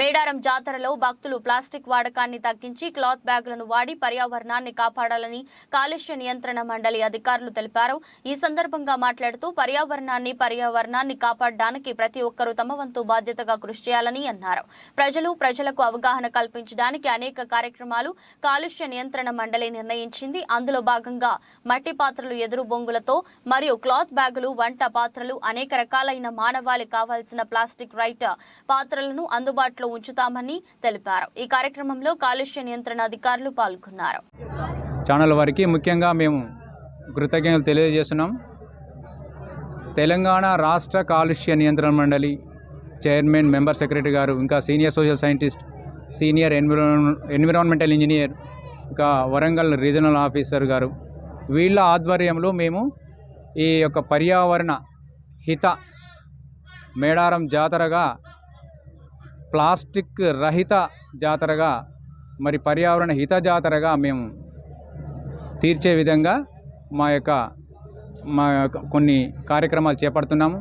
మేడారం జాతరలో భక్తులు ప్లాస్టిక్ వాడకాన్ని తగ్గించి క్లాత్ బ్యాగులను వాడి పర్యావరణాన్ని కాపాడాలని కాలుష్య నియంత్రణ మండలి అధికారులు తెలిపారు. ఈ సందర్భంగా మాట్లాడుతూ పర్యావరణాన్ని పర్యావరణాన్ని కాపాడడానికి ప్రతి ఒక్కరూ తమ వంతు బాధ్యతగా కృషి చేయాలని అన్నారు. ప్రజలు ప్రజలకు అవగాహన కల్పించడానికి అనేక కార్యక్రమాలు కాలుష్య నియంత్రణ మండలి నిర్ణయించింది. అందులో భాగంగా మట్టి పాత్రలు ఎదురు బొంగులతో మరియు క్లాత్ బ్యాగులు వంట పాత్రలు అనేక రకాలైన మానవాళి కావాల్సిన ప్లాస్టిక్ రైట్ పాత్రలను అందుబాటులో ఉంచుతామని తెలిపారు. ఈ కార్యక్రమంలో కాలుష్య నియంత్రణ అధికారులు పాల్గొన్నారు. ఛానల్ వారికి ముఖ్యంగా మేము కృతజ్ఞతలు తెలియజేస్తున్నాం. తెలంగాణ రాష్ట్ర కాలుష్య నియంత్రణ మండలి చైర్మన్ మెంబర్ సెక్రటరీ గారు ఇంకా senior social scientist senior environ environmental engineer ఇంకా వరంగల్ రీజనల్ ఆఫీసర్ గారు. వీళ్ళ ఆధ్వర్యంలో మేము ఈ యొక్క పర్యావరణ హిత మేడారం జాతరగా ప్లాస్టిక్ రహిత జాతరగా మరి పర్యావరణ హిత జాతరగా మేము తీర్చే విధంగా మా యొక్క మా యొక్క కొన్ని కార్యక్రమాలు చేపడుతున్నాము.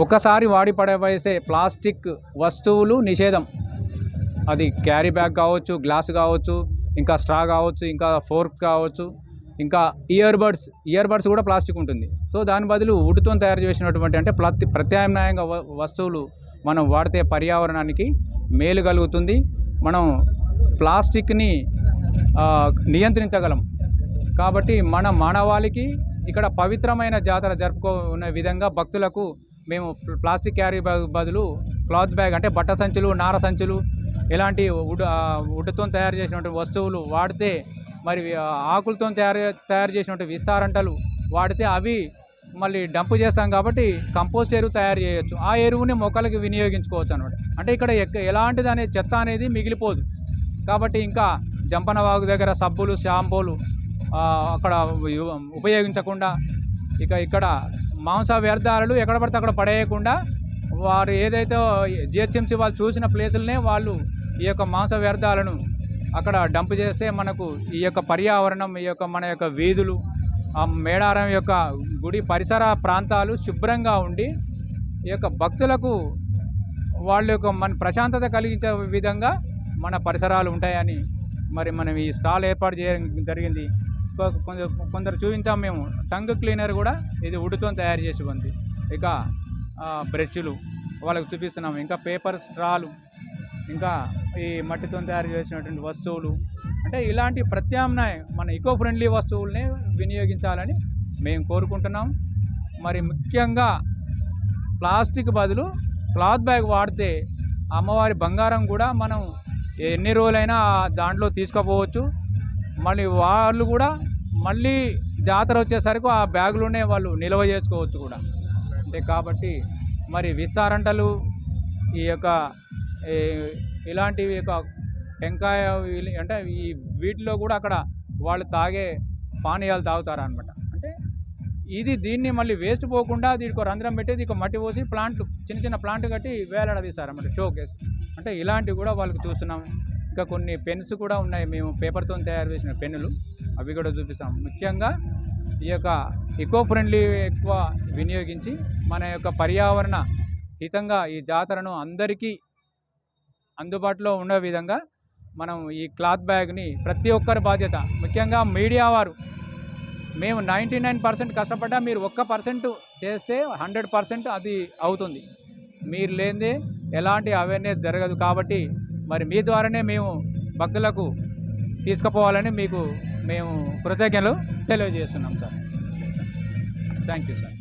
ఒకసారి వాడి పడవేసే ప్లాస్టిక్ వస్తువులు నిషేధం. అది క్యారీ బ్యాగ్ కావచ్చు గ్లాస్ కావచ్చు ఇంకా స్ట్రా కావచ్చు ఇంకా ఫోర్క్ కావచ్చు. ఇంకా ఇయర్ బడ్స్ ఇయర్ బడ్స్ కూడా ప్లాస్టిక్ ఉంటుంది. సో దాని బదులు వుడ్తో తయారు చేసినటువంటి అంటే ప్రతి ప్రత్యామ్నాయంగా వస్తువులు మనం వాడితే పర్యావరణానికి మేలు కలుగుతుంది. మనం ప్లాస్టిక్ని నియంత్రించగలం. కాబట్టి మన మానవాళికి ఇక్కడ పవిత్రమైన జాతర జరుపుకునే విధంగా భక్తులకు మేము ప్లాస్టిక్ క్యారీ బ్యాగ్ బదులు క్లాత్ బ్యాగ్ అంటే బట్ట సంచులు నార సంచులు ఇలాంటి ఉడ్ ఉడ్తో తయారు చేసినటువంటి వస్తువులు వాడితే మరి ఆకులతో తయారు తయారు చేసినటువంటి విస్తారంటలు వాడితే అవి మళ్ళీ డంప్ చేస్తాం కాబట్టి కంపోస్ట్ ఎరువు తయారు చేయొచ్చు. ఆ ఎరువుని మొక్కలకి వినియోగించుకోవచ్చు అనమాట అంటే ఇక్కడ ఎలాంటిది అనే చెత్త అనేది మిగిలిపోదు. కాబట్టి ఇంకా జంపన వాగు దగ్గర సబ్బులు షాంపూలు అక్కడ ఉపయోగించకుండా ఇక ఇక్కడ మాంస వ్యర్థాలు ఎక్కడ పడితే అక్కడ పడేయకుండా వారు ఏదైతే జిహెచ్ఎంసీ వాళ్ళు చూసిన ప్లేసులనే వాళ్ళు ఈ యొక్క మాంస వ్యర్థాలను అక్కడ డంప్ చేస్తే మనకు ఈ యొక్క పర్యావరణం ఈ యొక్క మన యొక్క వీధులు ఆ మేడారం యొక్క గుడి పరిసర ప్రాంతాలు శుభ్రంగా ఉండి ఈ యొక్క భక్తులకు వాళ్ళ యొక్క మన ప్రశాంతత కలిగించే విధంగా మన పరిసరాలు ఉంటాయని మరి మనం ఈ స్టాల్ ఏర్పాటు చేయడం జరిగింది. కొందరు కొందరు చూపించాం మేము. టంగ్ క్లీనర్ కూడా ఇది వుడ్తో తయారు చేసి ఉంది. ఇక బ్రష్లు వాళ్ళకి చూపిస్తున్నాము ఇంకా పేపర్ స్ట్రాలు ఇంకా ఈ మట్టితో తయారు చేసినటువంటి వస్తువులు. అంటే ఇలాంటి ప్రత్యామ్నాయ మన ఈకో ఫ్రెండ్లీ వస్తువుల్ని వినియోగించాలని మేము కోరుకుంటున్నాం. మరి ముఖ్యంగా ప్లాస్టిక్ బదులు క్లాత్ బ్యాగ్ వాడితే అమ్మవారి బంగారం కూడా మనం ఎన్ని రోజులైనా దాంట్లో తీసుకుపోవచ్చు. మళ్ళీ వాళ్ళు కూడా మళ్ళీ జాతర వచ్చేసరికి ఆ బ్యాగులోనే వాళ్ళు నిల్వ చేసుకోవచ్చు కూడా. అంటే కాబట్టి మరి విస్తారంటలు ఈ యొక్క ఇలాంటివి టెంకాయ అంటే ఈ వీటిలో కూడా అక్కడ వాళ్ళు తాగే పానీయాలు తాగుతారు అనమాట అంటే ఇది దీన్ని మళ్ళీ వేస్ట్ పోకుండా దీనికి రంధ్రం పెట్టి దీనికి మట్టి పోసి ప్లాంట్లు చిన్న చిన్న ప్లాంట్ కట్టి వేలాడదీస్తారు అన్నమాట షో కేసు. అంటే ఇలాంటివి కూడా వాళ్ళకి చూస్తున్నాం ఇంకా కొన్ని పెన్స్ కూడా ఉన్నాయి మేము పేపర్తో తయారు చేసిన పెన్నులు. అవి కూడా చూపిస్తాం. ముఖ్యంగా ఈ యొక్క ఎకో ఫ్రెండ్లీ ఎక్కువ వినియోగించి మన యొక్క పర్యావరణ హితంగా ఈ జాతరను అందరికీ అందుబాటులో ఉండే విధంగా మనం ఈ క్లాత్ బ్యాగ్ని ప్రతి ఒక్కరి బాధ్యత ముఖ్యంగా మీడియా వారు. మేము నైంటీ నైన్ పర్సెంట్ కష్టపడ్డా మీరు ఒక్క పర్సెంట్ చేస్తే హండ్రెడ్ పర్సెంట్ అది అవుతుంది. మీరు లేనిదే ఎలాంటి అవేర్నెస్ జరగదు కాబట్టి మరి మీ ద్వారానే మేము భక్తులకు తీసుకుపోవాలని మీకు మేము కృతజ్ఞతలు తెలియజేస్తున్నాం సార్. Thank you sir.